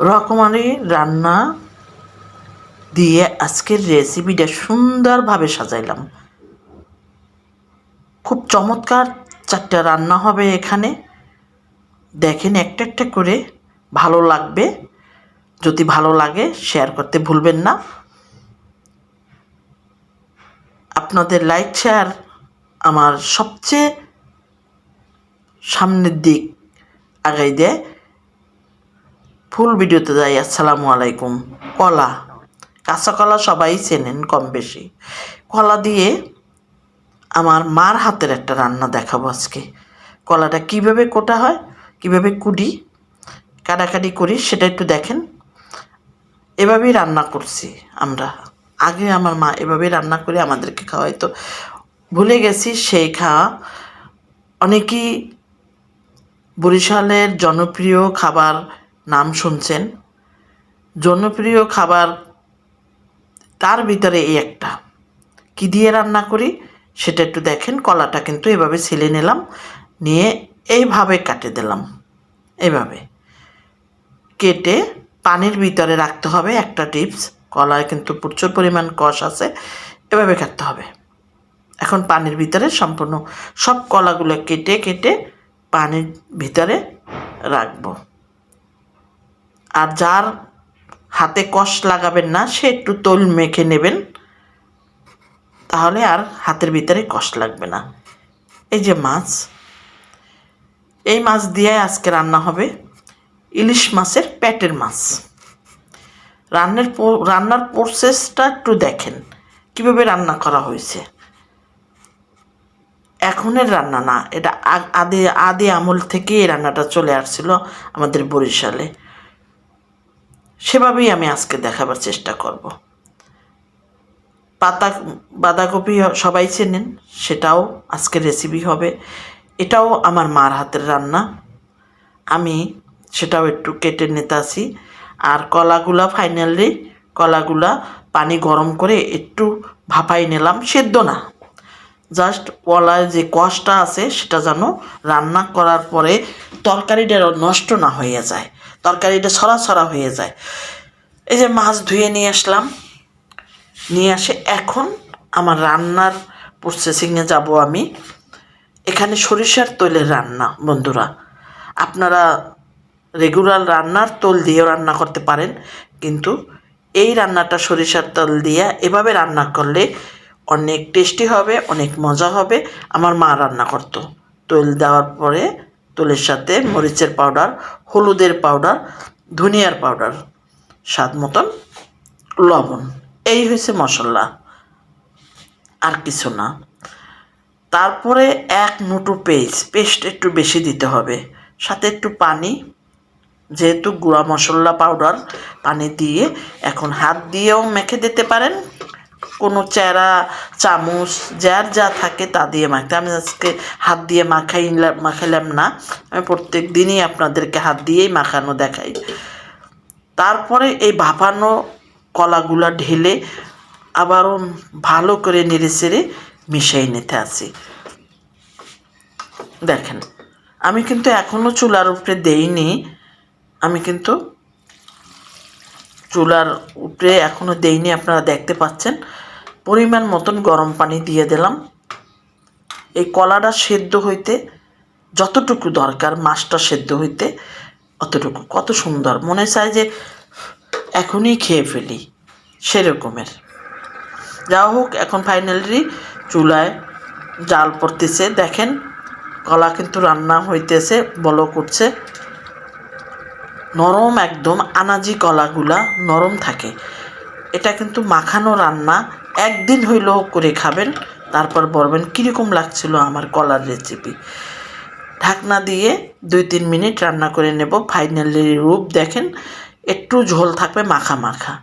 রকমারি রান্না দিয়ে আজকের রেসিপিটা সুন্দরভাবে সাজাইলাম। খুব চমৎকার চারটা রান্না হবে এখানে। দেখেন একটা একটা করে ভালো লাগবে। যদি ভালো লাগে শেয়ার করতে ভুলবেন না। আপনাদের লাইক শেয়ার আমার সবচেয়ে সামনের দিক আগাই দেয়। ফুল ভিডিওতে যাই, আসসালামু আলাইকুম। কলা। কাঁচা কলা সবাই চেনেন কম বেশি। কলা দিয়ে আমার মার হাতের একটা রান্না দেখাবো আজকে। কলাটা কীভাবে কোটা হয়, কীভাবে কুডি কাটাকাটি করি সেটা একটু দেখেন। এভাবেই রান্না করছি আমরা। আগে আমার মা এভাবেই রান্না করে আমাদেরকে খাওয়াইতো। ভুলে গেছি সেই খাওয়া অনেকেই বরিশালের জনপ্রিয় খাবার নাম শুনছেন। জনপ্রিয় খাবার তার ভিতরে এই একটা। কি দিয়ে রান্না করি সেটা একটু দেখেন, কলাটা কিন্তু এভাবে ছিলে নিলাম, নিয়ে এইভাবে কাটে দিলাম। এভাবে। কেটে পানির ভিতরে রাখতে হবে একটা টিপস, কলায় কিন্তু প্রচুর পরিমাণ কষ আছে, এভাবে কাটতে হবে। এখন পানির ভিতরে সম্পূর্ণ সব কলাগুলো কেটে কেটে পানির ভিতরে রাখব। আর যার হাতে কষ লাগাবেন না, সে একটু তোল মেখে নেবেন, তাহলে আর হাতের ভিতরে কষ লাগবে না। এই যে মাছ, এই মাছ দিয়ে আজকে রান্না হবে ইলিশ মাছের প্যাটের মাছ। রান্নার রান্নার প্রসেসটা একটু দেখেন, কীভাবে রান্না করা হয়েছে। এখনের রান্না না, এটা আদি আদি আমল থেকে এই রান্নাটা চলে আসছিল আমাদের বরিশালে। সেভাবেই আমি আজকে দেখাবার চেষ্টা করব। পাতা, বাঁধাকপি সবাই চেনেন, সেটাও আজকে রেসিপি হবে। এটাও আমার মার হাতের রান্না। আমি সেটাও একটু কেটে নিতে আসি আর কলাগুলা ফাইনালি কলাগুলা পানি গরম করে একটু ভাপাই নিলাম, সেদ্ধ না। জাস্ট কলায় যে কষটা আছে সেটা যেন রান্না করার পরে তরকারিটা নষ্ট না হয়ে যায়, তরকারিটা ছড়া হয়ে যায়। এই যে মাছ ধুয়ে নিয়ে আসলাম, নিয়ে আসে এখন আমার রান্নার প্রসেসিংয়ে যাব আমি। এখানে সরিষার তৈলের রান্না, বন্ধুরা। আপনারা রেগুলার রান্নার তোল দিয়েও রান্না করতে পারেন, কিন্তু এই রান্নাটা সরিষার তেল দিয়ে এভাবে রান্না করলে অনেক টেস্টি হবে, অনেক মজা হবে। আমার মা রান্না করতো। তৈল দেওয়ার পরে তোলের সাথে মরিচের পাউডার হলুদের পাউডার ধনিয়ার পাউডার স্বাদ মতন লবণ। এই হয়েছে মশলা। আর কিছু না। তারপরে এক মুঠো পেস্ট পেস্ট একটু বেশি দিতে হবে। সাথে একটু পানি, যেহেতু গুঁড়া মশলা পাউডার পানি দিয়ে এখন হাত দিয়েও মেখে দিতে পারেন। কোনো চেরা, চামচ, যার যা থাকে তা দিয়ে মাখতে আমি আজকে হাত দিয়ে মাখাইলাম মাখাইলাম না। আমি প্রত্যেক দিনই আপনাদেরকে হাত দিয়েই মাখানো দেখাই। তারপরে এই ভাপানো কলাগুলা ঢেলে আবারও ভালো করে নেড়ে চেড়ে মিশিয়ে নিতে আসি দেখেন, আমি কিন্তু এখনও চুলার উপরে দেইনি। আমি কিন্তু চুলার উপরে এখনও দেইনি, আপনারা দেখতে পাচ্ছেন। পরিমাণ মতন গরম পানি দিয়ে দিলাম। এই কলাটা সেদ্ধ হইতে যতটুকু দরকার, মাছটা সেদ্ধ হইতে অতটুকু। কত সুন্দর। মনে চায় যে এখনই খেয়ে ফেলি। সেরকমের। যা হোক, এখন ফাইনালি চুলায় জাল পড়তেছে। দেখেন, কলা কিন্তু রান্না হইতেছে, বলো করছে। নরম একদম আনাজি কলাগুলা নরম থাকে। এটা কিন্তু মাখানো রান্না একদিন হইলেও করে খাবেন। তারপর বলবেন, কীরকম লাগছিল আমার কলার রেসিপি ঢাকনা দিয়ে দুই তিন মিনিট রান্না করে নেব। ফাইনালি রূপ দেখেন, একটু ঝোল থাকবে মাখা মাখা।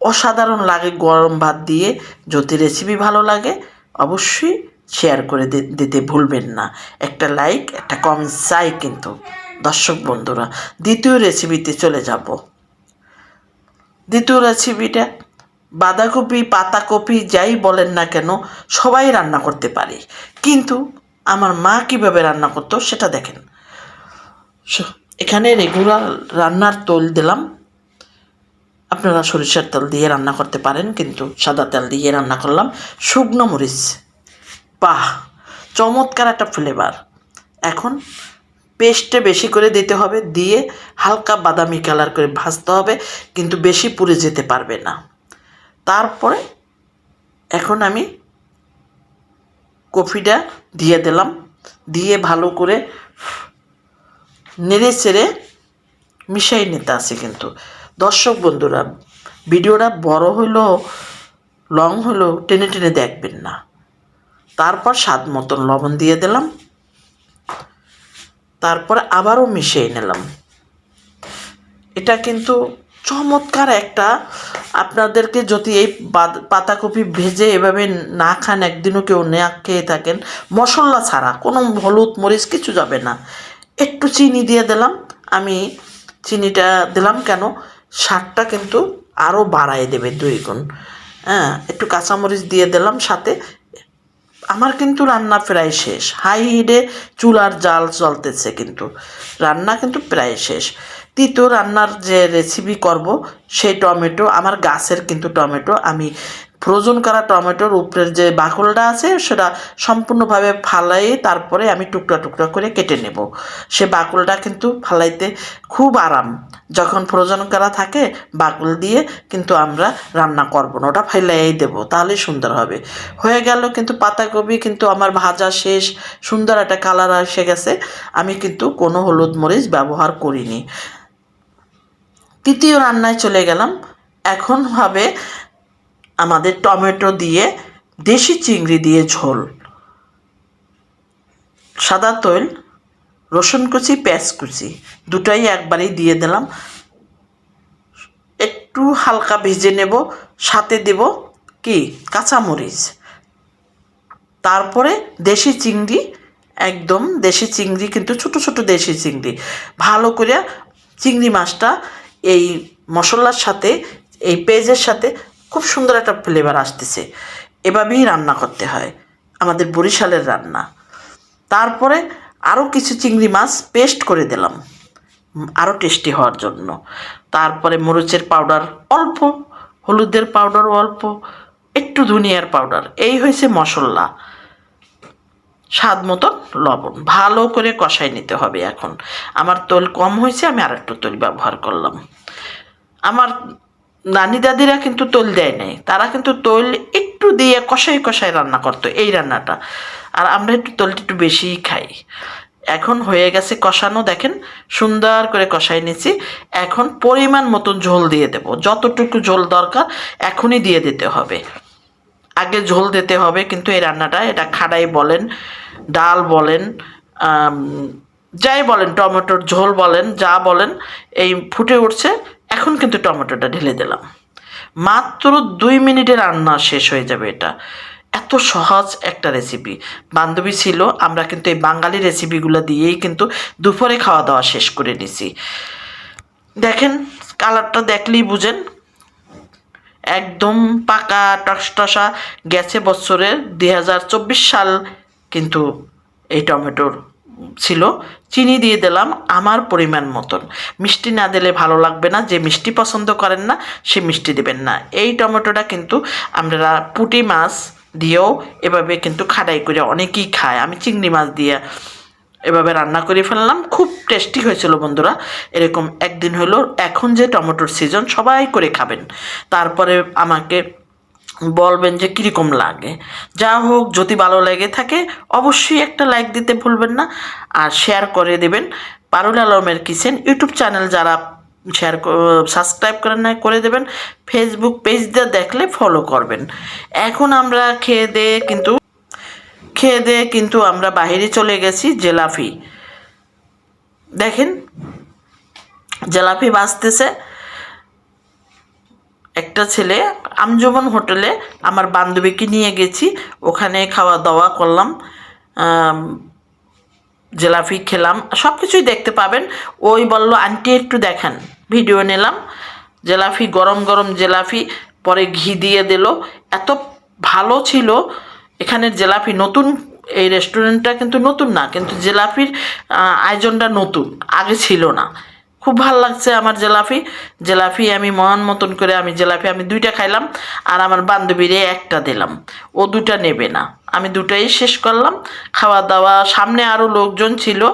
অসাধারণ লাগে গরম ভাত দিয়ে। যদি রেসিপি ভালো লাগে, অবশ্যই শেয়ার করে দিতে ভুলবেন না। একটা লাইক একটা কমেন্ট চাই কিন্তু। দর্শক বন্ধুরা, দ্বিতীয় রেসিপিতে চলে যাব। দ্বিতীয় রেসিপিটা বাঁধাকপি, পাতাকপি যাই বলেন না কেন, সবাই রান্না করতে পারি। কিন্তু আমার মা কীভাবে রান্না করতো সেটা দেখেন। এখানে রেগুলার রান্নার তোল দিলাম। আপনারা সরিষার তেল দিয়ে রান্না করতে পারেন, কিন্তু সাদা তেল দিয়ে রান্না করলাম। শুকনো মরিচ। বাহ, চমৎকার একটা ফ্লেভার এখন পেস্টে বেশি করে দিতে হবে, দিয়ে হালকা বাদামি কালার করে ভাজতে হবে, কিন্তু বেশি পুড়ে যেতে পারবে না। তারপরে এখন আমি কফিটা দিয়ে দিলাম। দিয়ে ভালো করে নেড়ে চেড়ে মিশাই নিতে আছে কিন্তু। দর্শক বন্ধুরা, ভিডিওটা বড় হইলেও লং হলেও টেনে টেনে দেখবেন না। তারপর স্বাদ মতন লবণ দিয়ে দিলাম। তারপর আবারও মিশিয়ে নিলাম। এটা কিন্তু চমৎকার একটা, আপনাদেরকে যদি এই পাতাকপি ভেজে এভাবে না খান, একদিনও কেউ না খেয়ে থাকেন, মশলা ছাড়া, কোনো হলুদ মরিচ কিছু যাবে না। একটু চিনি দিয়ে দিলাম, আমি চিনিটা দিলাম কেন, স্বাদটা কিন্তু আরও বাড়ায় দেবে দুই গুণ। হ্যাঁ একটু কাঁচামরিচ দিয়ে দিলাম সাথে। আমার কিন্তু রান্না প্রায় শেষ, হাই হিটে চুলার জাল চলতেছে কিন্তু, রান্না কিন্তু প্রায় শেষ। তৃতীয় রান্নার যে রেসিপি করব, সেই টমেটো, আমার গাছের কিন্তু টমেটো, আমি ফ্রোজন করা টমেটোর উপরের যে বাকলটা আছে, সেটা সম্পূর্ণভাবে ফালাই তারপরে আমি টুকরা টুকরা করে কেটে নেব। সে বাকলটা কিন্তু ফালাইতে খুব আরাম। যখন ফ্রোজন করা থাকে, বাকল দিয়ে কিন্তু আমরা রান্না করব না, ওটা ফাইলাই দেবো, তাহলেই সুন্দর হবে। হয়ে গেল কিন্তু পাতাকপি, কিন্তু আমার ভাজা শেষ, সুন্দর একটা কালার এসে গেছে, আমি কিন্তু কোনো হলুদ মরিচ ব্যবহার করিনি। তৃতীয় রান্নায় চলে গেলাম। এখন হবে আমাদের টমেটো দিয়ে দেশি চিংড়ি দিয়ে ঝোল। সাদা তৈল, রসুন কুচি, পেঁয়াজ কুচি, দুটাই একবারেই দিয়ে দিলাম। একটু হালকা ভেজে নেব, সাথে দেব কি? কাঁচামরিচ। তারপরে দেশি চিংড়ি, একদম দেশি চিংড়ি, কিন্তু ছোট ছোট দেশি চিংড়ি। ভালো করে চিংড়ি মাছটা এই মশলার সাথে, এই পেঁয়াজের সাথে খুব সুন্দর একটা ফ্লেভার আসতেছে। এভাবেই রান্না করতে হয়, আমাদের বরিশালের রান্না। তারপরে আরও কিছু চিংড়ি মাছ পেস্ট করে দিলাম আরও টেস্টি হওয়ার জন্য। তারপরে মরিচের পাউডার অল্প, হলুদের পাউডার অল্প, একটু ধনিয়ার পাউডার এই হয়েছে মশলা। স্বাদ মতন লবণ। ভালো করে কষাই নিতে হবে এখন। আমার তোল কম হয়েছে, আমি আর একটু তোল ব্যবহার করলাম। আমার নানি দাদিরা কিন্তু তোল দেয় নাই। তারা কিন্তু তোল একটু দিয়ে কষাই কষাই রান্না করতো এই রান্নাটা। আর আমরা একটু তোলটা একটু বেশিই খাই। এখন হয়ে গেছে কষানো, দেখেন, সুন্দর করে কষাই নিয়েছি। এখন পরিমাণ মতন ঝোল দিয়ে দেব। যতটুকু ঝোল দরকার, এখনই দিয়ে দিতে হবে। আগে ঝোল দিতে হবে, কিন্তু এই রান্নাটা, এটা খাড়াই বলেন ডাল বলেন যাই বলেন, টমেটোর ঝোল বলেন, যা বলেন, এই ফুটে উঠছে। এখন কিন্তু টমেটোটা ঢেলে দিলাম। মাত্র দুই মিনিটে রান্না শেষ হয়ে যাবে এটা। এত সহজ একটা রেসিপি বান্ধবী ছিল, আমরা কিন্তু এই বাঙালি রেসিপিগুলো দিয়েই কিন্তু দুপুরে খাওয়া দাওয়া শেষ করে নিছি। দেখেন কালারটা দেখলেই বুঝেন। একদম পাকা, টসটসা। গেছে বছরের দুই হাজার চব্বিশ সাল কিন্তু এই টমেটোর ছিল। চিনি দিয়ে দিলাম আমার পরিমাণ মতন। মিষ্টি না দিলে ভালো লাগবে না। যে মিষ্টি পছন্দ করেন না, সে মিষ্টি দেবেন না। এই টমেটোটা কিন্তু আমরা পুঁটি মাছ দিয়েও এভাবে কিন্তু খাড়াই করে অনেকেই খায়। আমি চিংড়ি মাছ দিয়ে এভাবে রান্না করে ফেললাম। খুব টেস্টি হয়েছিল বন্ধুরা। এরকম একদিন হলো, এখন যে টমেটোর সিজন সবাই করে খাবেন। তারপরে আমাকে বলবেন যে কীরকম লাগে। যা হোক, যদি ভালো লেগে থাকে, অবশ্যই একটা লাইক দিতে ভুলবেন না আর শেয়ার করে দেবেন। পারুল আলমের কিচেন ইউটিউব চ্যানেল যারা শেয়ার সাবস্ক্রাইব করেন না করে দেবেন। ফেসবুক পেজ দিয়ে দেখলে ফলো করবেন। এখন আমরা খেয়ে দিয়ে কিন্তু, খেয়ে দিয়ে কিন্তু আমরা বাইরে চলে গেছি জেলাফি। দেখেন, জেলাফি বাঁচতেছে একটা ছেলে আমজমন হোটেলে আমার বান্ধবীকে নিয়ে গেছি ওখানে খাওয়া দাওয়া করলাম জেলাফি খেলাম সব কিছুই দেখতে পাবেন। ওই বলল আন্টি একটু দেখান। ভিডিও নিলাম জেলাফি গরম গরম জেলাফি পরে ঘি দিয়ে দিল। এত ভালো ছিল এখানের জেলাফি নতুন এই রেস্টুরেন্টটা কিন্তু নতুন না কিন্তু জিলাপির আহ, আয়োজনটা নতুন আগে ছিল না। খুব ভালো লাগছে আমার জেলাপি জেলাফি আমি মন মতন করে আমি জেলাপি আমি দুইটা খাইলাম আর আমার বান্ধবীরে একটা দিলাম। ও দুটা নেবে না। আমি দুটাই শেষ করলাম। খাওয়া দাওয়া সামনে আরও লোকজন ছিল।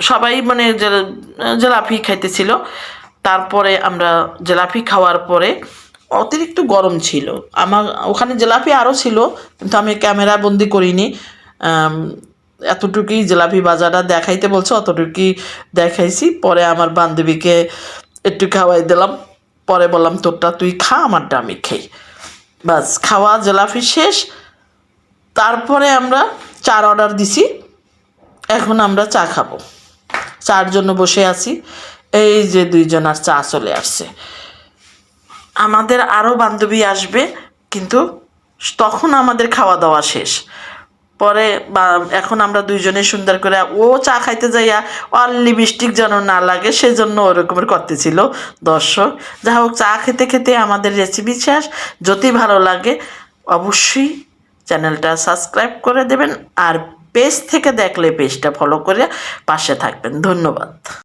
সবাই মানে জেল- জেলাপি খাইতেছিল। তারপরে আমরা জেলাপি খাওয়ার পরে অতিরিক্ত গরম ছিল। আমার, ওখানে জেলাপি আরও ছিল, কিন্তু আমি ক্যামেরা বন্দি করিনি। এতটুকুই জিলাপি বাজারটা দেখাইতে বলছে, অতটুকুই দেখাইছি। পরে আমার বান্ধবীকে একটু খাওয়াই দিলাম। পরে বললাম, তোরটা তুই খা, আমারটা আমি খাই। বাস, খাওয়া, জিলাপি শেষ। তারপরে আমরা চার অর্ডার দিছি। এখন আমরা চা খাব। চার জন্য বসে আছি। এই যে দুইজন আর চা চলে আসছে। আমাদের আরও বান্ধবী আসবে, কিন্তু তখন আমাদের খাওয়া দাওয়া শেষ। পরে বা এখন আমরা দুইজনে সুন্দর করে ও চা খাইতে যাইয়া অল লিপস্টিক যেন না লাগে, সেজন্য ওরকমের করতেছিল দর্শক। যা হোক, চা খেতে খেতে আমাদের রেসিপি শেষ। যদি ভালো লাগে, অবশ্যই চ্যানেলটা সাবস্ক্রাইব করে দেবেন আর পেজ থেকে দেখলে পেজটা ফলো করে পাশে থাকবেন। ধন্যবাদ।